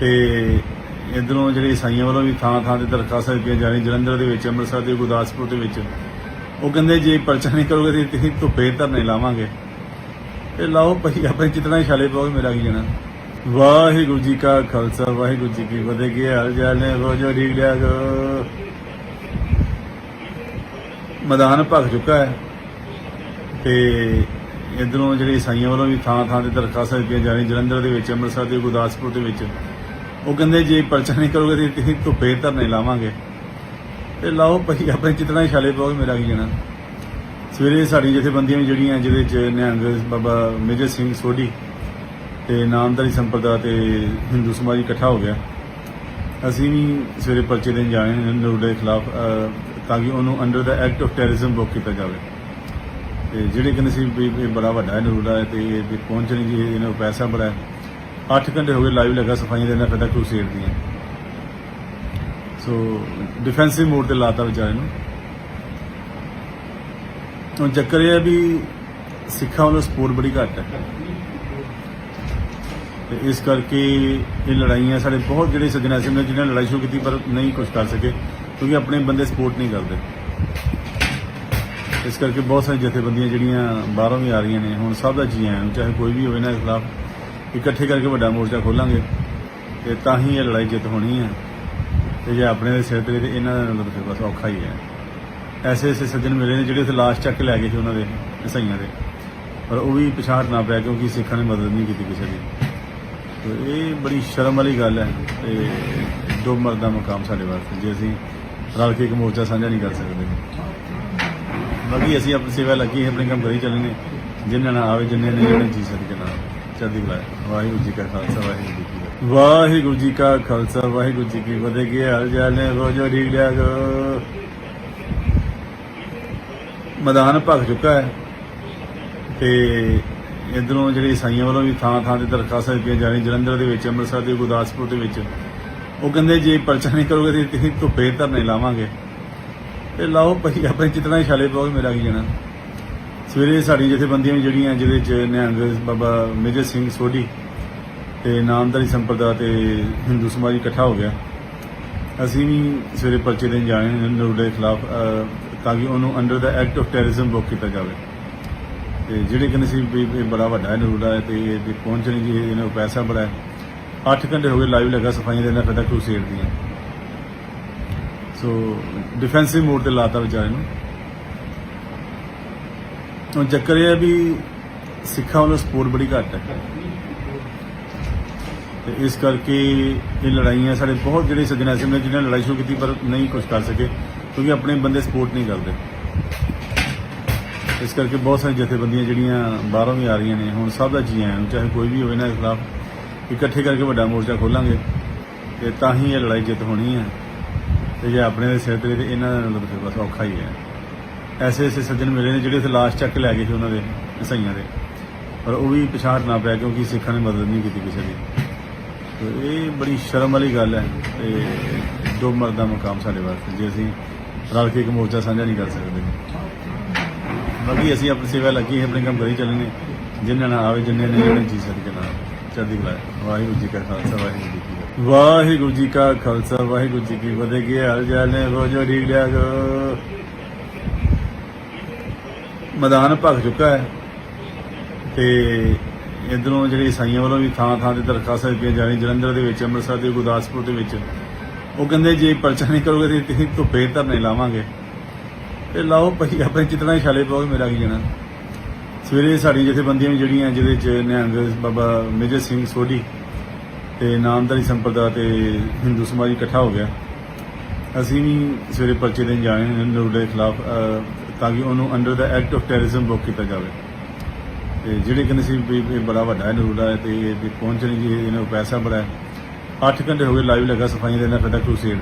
ਤੇ ਇਧਰੋਂ ਜਿਹੜੇ ਈਸਾਈਆਂ ਵੱਲੋਂ ਵੀ ਥਾਂ ਥਾਂ ਤੇ ਦਰਖਾਸਤਾਂ ਦਿੱਤੀਆਂ ਜਾ ਰਹੀਆਂ, ਜਲੰਧਰ ਦੇ ਵਿੱਚ, ਅੰਮ੍ਰਿਤਸਰ ਦੇ, ਗੁਰਦਾਸਪੁਰ ਦੇ ਵਿੱਚ। ਉਹ ਕਹਿੰਦੇ ਜੇ ਪਰਚਾ ਨਹੀਂ ਕਰੋਗੇ ਤੇ ਤੁਸੀਂ ਧੁੱਪੇ ਧਰਨੇ ਲਾਵਾਂਗੇ। ਤੇ ਲਾਓ ਭਾਈ, ਆਪਣੇ ਚਿਤਨਾ ਛਾਲੇ ਪਾਓਗੇ ਮੇਰਾ ਕੀ ਜਾਣਾ? ਵਾਹਿਗੁਰੂ ਜੀ ਕਾ ਖਾਲਸਾ, ਵਾਹਿਗੁਰੂ ਜੀ ਕੀ ਫਤਿਹ, ਕੀ ਹਾਲ ਚਾਲ ਨੇ? ਰੋਜੋ ਠੀਕ ਲਿਆ ਕਰੋ ਮੈਦਾਨ ਭਖ ਚੁੱਕਾ ਹੈ। ਤੇ ਇਧਰੋਂ ਜਿਹੜੇ ਈਸਾਈਆਂ ਵੱਲੋਂ ਵੀ ਥਾਂ ਥਾਂ ਤੇ ਦਰਖਾਸਤਾਂ ਦਿੱਤੀਆਂ ਜਾ ਰਹੀਆਂ, ਜਲੰਧਰ ਦੇ ਵਿੱਚ, ਅੰਮ੍ਰਿਤਸਰ ਦੇ, ਗੁਰਦਾਸਪੁਰ ਦੇ ਵਿੱਚ। ਉਹ ਕਹਿੰਦੇ ਜੇ ਪਰਚਾ ਨਹੀਂ ਕਰੋਗੇ ਤੇ ਤੁਸੀਂ ਧੁੱਪੇ ਧਰਨੇ ਲਾਵਾਂਗੇ। ਤੇ ਲਾਓ ਭਈ, ਆਪਣੇ ਚਿਤਨਾ ਛਾਲੇ ਪਾਓ ਮੇਰਾ ਕੀ ਜਾਣਾ। ਸਵੇਰੇ ਸਾਡੀ ਜਥੇਬੰਦੀਆਂ ਵੀ ਜਿਹੜੀਆਂ ਜਿਹਦੇ ਚ ਨਿਹੰਗ ਬਾਬਾ ਮੇਜਰ ਸਿੰਘ ਸੋਢੀ ਤੇ ਨਾਮਦਾਰੀ ਸੰਪਰਦਾ ਤੇ ਹਿੰਦੂ ਸਮਾਜ ਇਕੱਠਾ ਹੋ ਗਿਆ। ਅਸੀਂ ਵੀ ਸਵੇਰੇ ਪਰਚੇ ਦੇਣ ਜਾਣੇ ਨੇ ਨਰੂਡੇ ਦੇ ਖਿਲਾਫ ਤਾਂ ਕਿ ਉਹਨੂੰ under the act of terrorism book ਕੀਤਾ ਜਾਵੇ। ਤੇ ਜਿਹੜੇ ਕਹਿੰਦੇ ਸੀ ਵੀ ਇਹ ਬੜਾ ਵੱਡਾ ਹੈ ਨਰੂਡਾ ਹੈ ਤੇ ਇਹ ਪਹੁੰਚ ਨਹੀਂ ਜੀ, ਇਹਨਾਂ ਨੂੰ ਪੈਸਾ ਬੜਾ ਹੈ। 8 ਘੰਟੇ ਹੋ ਗਏ ਲਾਈਵ ਲੱਗਾ, ਸਫਾਈਆਂ ਦੇ ਨਾਲ ਫਟਾ ਕਰੂਸੇਡ ਦੀਆਂ ਸੋ ਡਿਫੈਂਸਿਵ ਮੋਡ ਤੇ ਲਾਤਾ ਵਿਚਾਰੇ ਨੂੰ। ਹੁਣ ਚੱਕਰ ਇਹ ਹੈ ਵੀ ਸਿੱਖਾਂ ਵੱਲੋਂ ਸਪੋਰਟ ਬੜੀ ਘੱਟ ਹੈ। ਤੇ ਇਸ ਕਰਕੇ ਇਹ ਲੜਾਈਆਂ ਸਾਡੇ ਬਹੁਤ ਜਿਹੜੇ ਸੱਜਣਾ ਸਿੰਘ ਨੇ ਜਿਨ੍ਹਾਂ ਨੇ ਲੜਾਈ ਸ਼ੁਰੂ ਕੀਤੀ ਪਰ ਨਹੀਂ ਕੁਝ ਕਰ ਸਕੇ, ਕਿਉਂਕਿ ਆਪਣੇ ਬੰਦੇ ਸਪੋਰਟ ਨਹੀਂ ਕਰਦੇ। ਇਸ ਕਰਕੇ ਬਹੁਤ ਸਾਰੀਆਂ ਜਥੇਬੰਦੀਆਂ ਜਿਹੜੀਆਂ ਬਾਹਰੋਂ ਵੀ ਆ ਰਹੀਆਂ ਨੇ, ਹੁਣ ਸਭ ਦਾ ਜੀ ਆਇਆਂ ਚਾਹੇ ਕੋਈ ਵੀ ਹੋਵੇ ਇਹਨਾਂ ਦੇ ਖਿਲਾਫ। ਇਕੱਠੇ ਕਰਕੇ ਵੱਡਾ ਮੋਰਚਾ ਖੋਲਾਂਗੇ ਤੇ ਤਾਂ ਹੀ ਇਹ ਲੜਾਈ ਜਿੱਤ ਹੋਣੀ ਹੈ। ਤੇ ਜੇ ਆਪਣੇ ਦੇ ਸਿਰ ਤੇ ਇਹਨਾਂ ਦਾ ਮਤਲਬ ਫਿਰ ਬਸ ਔਖਾ ਹੀ ਹੈ। ਐਸੇ ਐਸੇ ਸੱਜਣ ਮਿਲੇ ਨੇ ਜਿਹੜੇ ਉੱਥੇ ਲਾਸ਼ ਚੱਕ ਲੈ ਗਏ ਸੀ ਉਹਨਾਂ ਦੇ ਈਸਾਈਆਂ ਦੇ। ਪਰ ਉਹ ਵੀ ਪਛਾਣ ਨਾ ਪਿਆ ਕਿਉਂਕਿ ਸਿੱਖਾਂ ਨੇ ਮਦਦ ਨਹੀਂ ਕੀਤੀ ਕਿਸੇ ਦੀ। ਤੇ ਇਹ ਬੜੀ ਸ਼ਰਮ ਵਾਲੀ ਗੱਲ ਹੈ ਤੇ ਦੋ ਮਰਦਾਂ ਦਾ ਮਕਾਮ ਸਾਡੇ ਵਾਸਤੇ, ਜੇ ਅਸੀਂ ਰਲ ਕੇ ਇੱਕ ਮੋਰਚਾ ਸਾਂਝਾ ਨਹੀਂ ਕਰ ਸਕਦੇ। ਬਾਕੀ ਅਸੀਂ ਆਪਣੀ ਸੇਵਾ ਲੱਗੀ ਹੈ, ਆਪਣੇ ਕੰਮ ਕਰੀ ਚੱਲੇ ਨੇ ਜਿਨ੍ਹਾਂ ਨਾਲ ਆਵੇ, ਜਿੰਨੇ ਨੇ ਜਿਹੜੇ ਜੀ ਸਦਕੇ ਨਾਲ। ਚੜ੍ਹਦੀ ਕਲਾ ਵਾਹਿਗੁਰੂ ਜੀ ਕਾ ਖਾਲਸਾ, ਵਾਹਿਗੁਰੂ ਜੀ ਕੀ ਫਤਿਹ। ਵਾਹਿਗੁਰੂ ਜੀ ਕਾ ਖਾਲਸਾ, ਵਾਹਿਗੁਰੂ ਜੀ ਕੀ ਫਤਿਹ। ਕੀ ਹਾਲ ਚਾਲ ਨੇ? ਰੋਜੋ ਠੀਕ ਲਿਆ ਕਰੋ ਮੈਦਾਨ ਭਖ ਚੁੱਕਾ ਹੈ। ਤੇ ਇਧਰੋਂ ਜਿਹੜੇ ਈਸਾਈਆਂ ਵੱਲੋਂ ਵੀ ਥਾਂ ਥਾਂ ਤੇ ਦਰਖਾਸਤਾਂ ਦਿੱਤੀਆਂ ਜਾ ਰਹੀਆਂ, ਜਲੰਧਰ ਦੇ ਵਿੱਚ, ਅੰਮ੍ਰਿਤਸਰ ਦੇ, ਗੁਰਦਾਸਪੁਰ ਦੇ ਵਿੱਚ। ਉਹ ਕਹਿੰਦੇ, ਜੇ ਪਰਚਾ ਨਹੀਂ ਕਰੋਗੇ ਤੇ ਤੁਸੀਂ ਧੁੱਪੇ ਧਰਨੇ ਲਾਵਾਂਗੇ। ਤੇ ਲਾਓ ਭਈ, ਆਪਣੇ ਚਿਤਨਾ ਛਾਲੇ ਪਾਓਗੇ ਮੇਰਾ ਕੀ ਜਾਣਾ? ਸਵੇਰੇ ਸਾਡੀ ਜਥੇਬੰਦੀਆਂ ਵੀ ਜਿਹੜੀਆਂ ਜਿਹਦੇ ਚ ਨਿਹੰਗ ਬਾਬਾ ਮੇਜਰ ਸਿੰਘ ਸੋਢੀ ਤੇ ਨਾਮਦਾਰੀ ਸੰਪਰਦਾ ਤੇ ਹਿੰਦੂ ਸਮਾਜ ਇਕੱਠਾ ਹੋ ਗਿਆ। ਅਸੀਂ ਵੀ ਸਵੇਰੇ ਪਰਚੇ ਦੇਣ ਜਾਣੇ ਨੇ ਨਰੂਡੇ ਖਿਲਾਫ ਤਾਂ ਕਿ ਉਹਨੂੰ under the act of terrorism book ਕੀਤਾ ਜਾਵੇ। ਤੇ ਜਿਹੜੇ ਕਹਿੰਦੇ ਸੀ ਵੀ ਇਹ ਬੜਾ ਵੱਡਾ ਹੈ ਨਰੂਡਾ ਹੈ ਤੇ ਇਹ ਪਹੁੰਚ ਨਹੀਂ ਜੀ, ਇਹਨਾਂ ਨੂੰ ਪੈਸਾ ਬੜਾ ਹੈ। 8 ਘੰਟੇ ਹੋ ਗਏ ਲਾਈਵ ਲੱਗਾ, ਸਫਾਈਆਂ ਦੇ ਨਾਲ ਫਟਾ ਕਰੂਸੇਡ ਦੀਆਂ। ਸੋ ਡਿਫੈਂਸਿਵ ਮੋਡ ਤੇ ਲਾਤਾ ਵਿਚਾਰੇ ਨੂੰ। ਹੁਣ ਚੱਕਰ ਇਹ ਹੈ ਵੀ ਸਿੱਖਾਂ ਵੱਲੋਂ ਸਪੋਰਟ ਬੜੀ ਘੱਟ ਹੈ। ਤੇ ਇਸ ਕਰਕੇ ਇਹ ਲੜਾਈਆਂ ਸਾਡੇ ਬਹੁਤ ਜਿਹੜੇ ਸੱਜਣਾ ਸਿੰਘ ਨੇ ਜਿਹਨਾਂ ਨੇ ਲੜਾਈ ਸ਼ੁਰੂ ਕੀਤੀ ਪਰ ਨਹੀਂ ਕੁਝ ਕਰ ਸਕੇ, ਕਿਉਂਕਿ ਆਪਣੇ ਬੰਦੇ ਸਪੋਰਟ ਨਹੀਂ ਕਰਦੇ। ਇਸ ਕਰਕੇ ਬਹੁਤ ਸਾਰੀਆਂ ਜਥੇਬੰਦੀਆਂ ਜਿਹੜੀਆਂ ਬਾਹਰੋਂ ਵੀ ਆ ਰਹੀਆਂ ਨੇ, ਹੁਣ ਸਭ ਦਾ ਜੀ ਆਇਆਂ ਨੂੰ, ਚਾਹੇ ਕੋਈ ਵੀ ਹੋਵੇ ਇਹਨਾਂ ਦੇ ਖਿਲਾਫ, ਇਕੱਠੇ ਕਰਕੇ ਵੱਡਾ ਮੋਰਚਾ ਖੋਲਾਂਗੇ। ਤੇ ਤਾਂ ਹੀ ਇਹ ਲੜਾਈ ਜਿੱਤ ਹੋਣੀ ਹੈ। ਤੇ ਜੇ ਆਪਣੇ ਦੇ ਸਿਰ ਤੇ ਇਹਨਾਂ ਦਾ ਮਤਲਬ ਬਸ ਔਖਾ ਹੀ ਹੈ। ਐਸੇ ਐਸੇ ਸੱਜਣ ਮਿਲੇ ਨੇ ਜਿਹੜੇ ਉੱਥੇ ਲਾਸ਼ ਚੱਕ ਲੈ ਗਏ ਸੀ ਉਹਨਾਂ ਦੇ ਈਸਾਈਆਂ ਦੇ। ਪਰ ਉਹ ਵੀ ਪਛਾਣ ਨਾ ਪਿਆ ਕਿਉਂਕਿ ਸਿੱਖਾਂ ਨੇ ਮਦਦ ਨਹੀਂ ਕੀਤੀ ਕਿਸੇ ਦੀ। ਤੇ ਇਹ ਬੜੀ ਸ਼ਰਮ ਵਾਲੀ ਗੱਲ ਹੈ ਤੇ ਜੋ ਮਰਦ ਦਾ ਮਕਾਮ ਸਾਡੇ ਵਾਸਤੇ, ਜੇ ਅਸੀਂ ਰਲ ਕੇ ਇੱਕ ਮੋਰਚਾ ਸਾਂਝਾ ਨਹੀਂ ਕਰ ਸਕਦੇ। ਬਾਕੀ ਅਸੀਂ ਆਪਣੀ ਸੇਵਾ ਲੱਗੀ ਹੈ ਆਪਣੇ ਕੰਮ ਕਰੀ ਚੱਲੇ ਨੇ। ਜਿਨ੍ਹਾਂ ਨਾਲ ਆਵੇ, ਜਿੰਨੇ ਨੇ ਜਿਹੜੇ ਜੀ ਸਦਕੇ ਨਾਲ। ਚੜ੍ਹਦੀ ਕਲਾ ਵਾਹਿਗੁਰੂ ਜੀ ਕਾ ਖਾਲਸਾ, ਵਾਹਿਗੁਰੂ ਜੀ ਕੀ ਫਤਿਹ। ਵਾਹਿਗੁਰੂ ਜੀ ਕਾ ਖਾਲਸਾ, ਵਾਹਿਗੁਰੂ ਜੀ ਕੀ ਫਤਿਹ। ਕੀ ਹਾਲ ਚਾਲ ਨੇ? ਰੋਜੋ ਠੀਕ ਲਿਆ ਕਰੋ ਮੈਦਾਨ ਭਖ ਚੁੱਕਾ ਹੈ ਤੇ ਇਧਰੋਂ ਜਿਹੜੇ ਈਸਾਈਆਂ ਵੱਲੋਂ ਵੀ ਥਾਂ ਥਾਂ ਤੇ ਦਰਖਾਸਤਾਂ ਦਿੱਤੀਆਂ ਜਾ ਰਹੀਆਂ, ਜਲੰਧਰ ਦੇ ਵਿੱਚ, ਅੰਮ੍ਰਿਤਸਰ ਦੇ, ਗੁਰਦਾਸਪੁਰ ਦੇ ਵਿੱਚ। ਉਹ ਕਹਿੰਦੇ ਜੇ ਪਰਚਾ ਨਹੀਂ ਕਰੋਗੇ ਤੇ ਤੁਸੀਂ ਧੁੱਪੇ ਧਰਨੇ ਲਾਵਾਂਗੇ। ਤੇ ਲਾਓ ਭਈ, ਆਪਣੇ ਚਿਤਨਾ ਛਾਲੇ ਪਾਓਗੇ ਮੇਰਾ ਕੀ ਜਾਣਾ। ਸਵੇਰੇ ਸਾਡੀ ਜਥੇਬੰਦੀਆਂ ਵੀ ਜਿਹੜੀਆਂ, ਜਿਹਦੇ ਚ ਨਿਹੰਗ ਬਾਬਾ ਮੇਜਰ ਸਿੰਘ ਸੋਢੀ ਤੇ ਨਾਮਦਾਰੀ ਸੰਪਰਦਾ ਤੇ ਹਿੰਦੂ ਸਮਾਜ ਇਕੱਠਾ ਹੋ ਗਿਆ। ਅਸੀਂ ਵੀ ਸਵੇਰੇ ਪਰਚੇ ਦੇਣ ਜਾਣੇ ਨੇ ਨਰੂਡੇ ਦੇ ਖਿਲਾਫ ਤਾਂ ਕਿ ਉਹਨੂੰ under the act of terrorism book ਕੀਤਾ ਜਾਵੇ। ਤੇ ਜਿਹੜੇ ਕਹਿੰਦੇ ਸੀ ਵੀ ਇਹ ਬੜਾ ਵੱਡਾ ਹੈ ਨਰੂਡਾ ਹੈ, ਤੇ ਇਹ ਪਹੁੰਚ ਜੀ, ਇਹਨਾਂ ਨੂੰ ਪੈਸਾ ਬੜਾ ਹੈ। 8 ਘੰਟੇ ਹੋ ਗਏ ਲਾਈਵ ਲੱਗਾ, ਸਫਾਈਆਂ ਦੇ ਨਾਲ ਫਟਾ ਕਰੂਸੇਡ